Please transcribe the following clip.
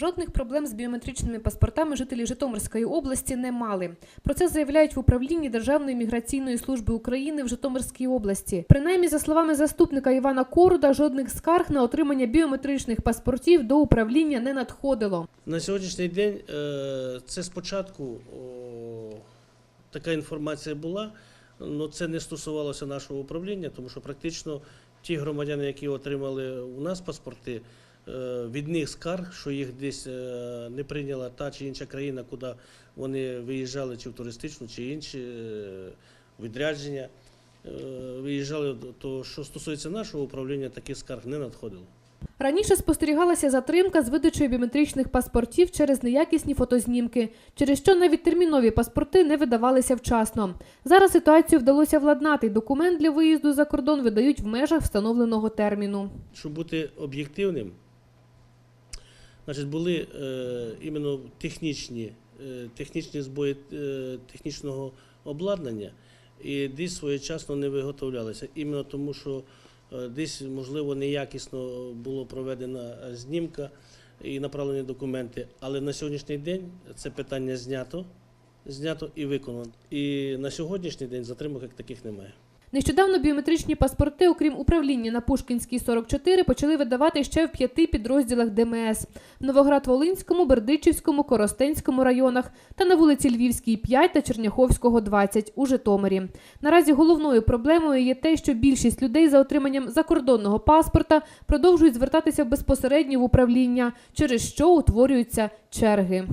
Жодних проблем з біометричними паспортами жителі Житомирської області не мали. Про це заявляють в управлінні Державної міграційної служби України в Житомирській області. Принаймні, за словами заступника Івана Коруда, жодних скарг на отримання біометричних паспортів до управління не надходило. На сьогоднішній день е, це спочатку така інформація була, але це не стосувалося нашого управління, тому що практично ті громадяни, які отримали у нас паспорти, від них скарг, що їх десь е, не прийняла та чи інша країна, куди вони виїжджали, чи в туристичну, чи інші е, відрядження. е, Виїжджали, то що стосується нашого управління, таких скарг не надходило. Раніше спостерігалася затримка з видачею біометричних паспортів через неякісні фотознімки, через що навіть термінові паспорти не видавалися вчасно. Зараз ситуацію вдалося владнати. Документ для виїзду за кордон видають в межах встановленого терміну. Щоб бути об'єктивним, значить, були е, іменно технічні, е, технічні збої е, технічного обладнання, і десь своєчасно не виготовлялися. Іменно тому, що е, десь, можливо, неякісно було проведена знімка і направлені документи. Але на сьогоднішній день це питання знято, знято і виконано. І на сьогоднішній день затримок як таких немає. Нещодавно біометричні паспорти, окрім управління на Пушкінській 44, почали видавати ще в п'яти підрозділах ДМС – в Новоград-Волинському, Бердичівському, Коростенському районах та на вулиці Львівській 5 та Черняховського 20 у Житомирі. Наразі головною проблемою є те, що більшість людей за отриманням закордонного паспорта продовжують звертатися безпосередньо в управління, через що утворюються черги.